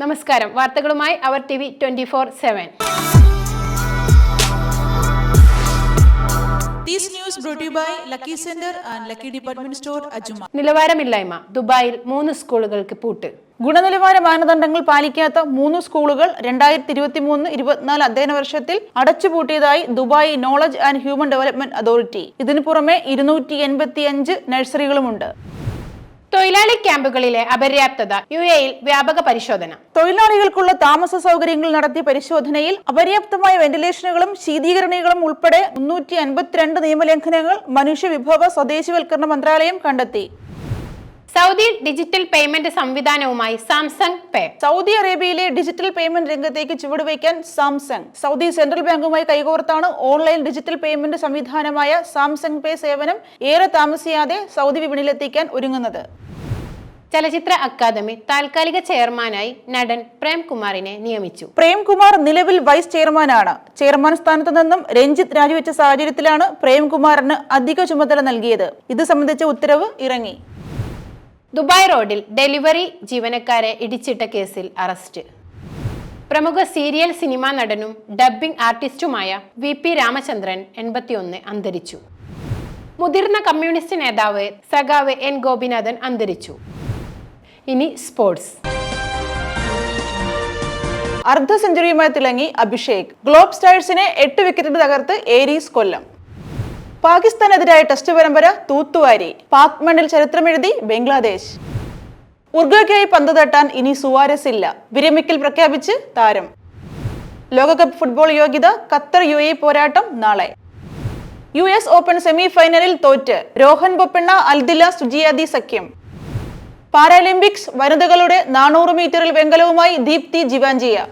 നമസ്കാരം. വാർത്തകളുമായി our T V twenty four seven. നിലവാരമില്ലായ്മ. ദുബായിൽ മൂന്ന് സ്കൂളുകൾക്ക് പൂട്ട്. ഗുണനിലവാര മാനദണ്ഡങ്ങൾ പാലിക്കാത്ത മൂന്ന് സ്കൂളുകൾ രണ്ടായിരത്തി ഇരുപത്തി മൂന്ന് ഇരുപത്തിനാല് അധ്യയന വർഷത്തിൽ അടച്ചുപൂട്ടിയതായി Dubai knowledge and human development authority ഇതിനു പുറമെ ഇരുന്നൂറ്റി എൺപത്തി അഞ്ച് നഴ്സറികളുമുണ്ട്. തൊഴിലാളി ക്യാമ്പുകളിലെ അപര്യാപ്തത യു എയിൽ വ്യാപക പരിശോധന. തൊഴിലാളികൾക്കുള്ള താമസ സൗകര്യങ്ങൾ നടത്തിയ പരിശോധനയിൽ അപര്യാപ്തമായ വെന്റിലേഷനുകളും ശീതീകരണികളും ഉൾപ്പെടെ മുന്നൂറ്റി അൻപത്തിരണ്ട് നിയമലംഘനങ്ങൾ മനുഷ്യവിഭവ സ്വദേശിവൽക്കരണ മന്ത്രാലയം കണ്ടെത്തി. സൗദി ഡിജിറ്റൽ പേയ്മെന്റ് സംവിധാനവുമായി സാംസങ് പേ. സൗദി അറേബ്യയിലെ ഡിജിറ്റൽ പേയ്മെന്റ് രംഗത്തേക്ക് ചുവടുവയ്ക്കാൻ സാംസങ്. സൗദി സെൻട്രൽ ബാങ്കുമായി കൈകോർത്താണ് ഓൺലൈൻ ഡിജിറ്റൽ പേയ്മെന്റ് സംവിധാനമായ സാംസങ് പേ സേവനം ഏറെ താമസിയാതെ സൗദി വിപണിയിലെത്തിക്കാൻ ഒരുങ്ങുന്നത്. ചലച്ചിത്ര അക്കാദമി താൽക്കാലിക ചെയർമാനായി നടൻ പ്രേംകുമാറിനെ നിയമിച്ചു. പ്രേംകുമാർ നിലവിൽ വൈസ് ചെയർമാനാണ്. ചെയർമാൻ സ്ഥാനത്ത് നിന്നും രഞ്ജിത്ത് രാജിവെച്ച സാഹചര്യത്തിലാണ് പ്രേംകുമാറിന് അധിക ചുമതല നൽകിയത്. ഇത് സംബന്ധിച്ച ഉത്തരവ് ഇറങ്ങി. ദുബായ് റോഡിൽ ഡെലിവറി ജീവനക്കാരെ ഇടിച്ചിട്ട കേസിൽ അറസ്റ്റ്. പ്രമുഖ സീരിയൽ സിനിമാ നടനും ഡബ്ബിംഗ് ആർട്ടിസ്റ്റുമായ വി പി രാമചന്ദ്രൻ എൺപത്തിയൊന്ന് അന്തരിച്ചു. മുതിർന്ന കമ്മ്യൂണിസ്റ്റ് നേതാവ് സഖാവ് എൻ ഗോപിനാഥൻ അന്തരിച്ചു. ഇനി സ്പോർട്സ് അർദ്ധ സെഞ്ചുറിയുമായി തിളങ്ങി അഭിഷേക്. ഗ്ലോബ് സ്റ്റാഴ്സിനെ എട്ട് വിക്കറ്റിന് തകർത്ത് ഏരീസ് കൊല്ലം. പാകിസ്ഥാനെതിരായ ടെസ്റ്റ് പരമ്പര തൂത്തുവാരി. പാക് മണ്ണിൽ ചരിത്രമെഴുതി ബംഗ്ലാദേശ്. ഉർഗയ്ക്കായി പന്ത് തട്ടാൻ ഇനി സുവാരസ് ഇല്ല. വിരമിക്കൽ പ്രഖ്യാപിച്ച് താരം. ലോകകപ്പ് ഫുട്ബോൾ യോഗ്യത ഖത്തർ യു എ പോരാട്ടം നാളെ. യു എസ് ഓപ്പൺ സെമിഫൈനലിൽ തോറ്റ്. രോഹൻ ബൊപ്പണ്ണ അൽദില സുജിയാദി സഖ്യം. പാരാലിമ്പിക്സ് വനിതകളുടെ നാനൂറ് മീറ്ററിൽ വെങ്കലവുമായി ദീപ്തി ജിവാഞ്ചിയ.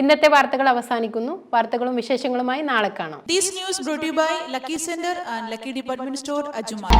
ഇന്നത്തെ വാർത്തകൾ അവസാനിക്കുന്നു. വാർത്തകളും വിശേഷങ്ങളുമായി നാളെ കാണാം. This news brought to you by Lucky Center and Lucky Department Store, Ajuma.